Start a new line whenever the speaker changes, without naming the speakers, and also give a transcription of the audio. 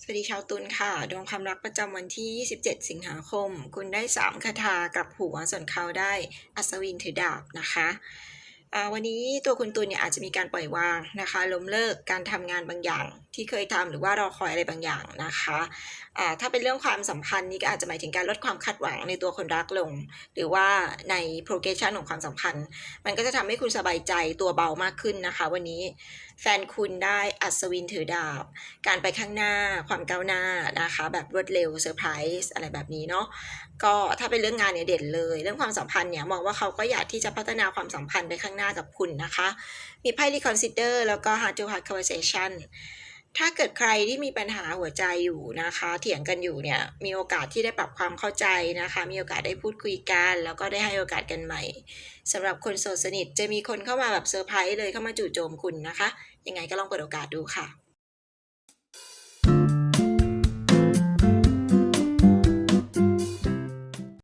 สวัสดีชาวตุลค่ะ ดวงความรักประจำวันที่ 27 สิงหาคม คุณได้ 3 คาถากับหัวส่วนเขาได้อัศวินถือดาบนะคะ วันนี้ตัวคุณตุลเนี่ยอาจจะมีการปล่อยวางนะคะล้มเลิกการทำงานบางอย่างที่เคยทำหรือว่ารอคอยอะไรบางอย่างนะคะอ่าถ้าเป็นเรื่องความสัมพันธ์นี่ก็อาจจะหมายถึงการลดความคาดหวังในตัวคนรักลง หรือว่าใน progression ของความสัมพันธ์ มันก็จะทำให้คุณสบายใจตัวเบามากขึ้นนะคะ วันนี้แฟนคุณได้อัศวินถือดาบ การไปข้างหน้าความก้าวหน้านะคะ แบบรวดเร็วเซอร์ไพรส์อะไรแบบนี้เนาะก็ถ้าเป็นเรื่องงานเนี่ยเด่นเลย เรื่องความสัมพันธ์เนี่ยมองว่าเขาก็อยากที่จะพัฒนาความสัมพันธ์ไปข้างหน้ากับคุณนะคะ มีไพ่ reconsider แล้วก็ hard to hard conversation ถ้าเกิดใครที่มีปัญหาหัวใจอยู่นะคะ เถียงกันอยู่เนี่ย มีโอกาสที่ได้ปรับความเข้าใจนะคะ มีโอกาสได้พูดคุยกัน แล้วก็ได้ให้โอกาสกันใหม่สำหรับคนโสดสนิทจะมีคนเข้ามาแบบเซอร์ไพรส์เลยเข้ามาจู่โจมคุณนะคะ ยังไงก็ลองเปิดโอกาสดูค่ะ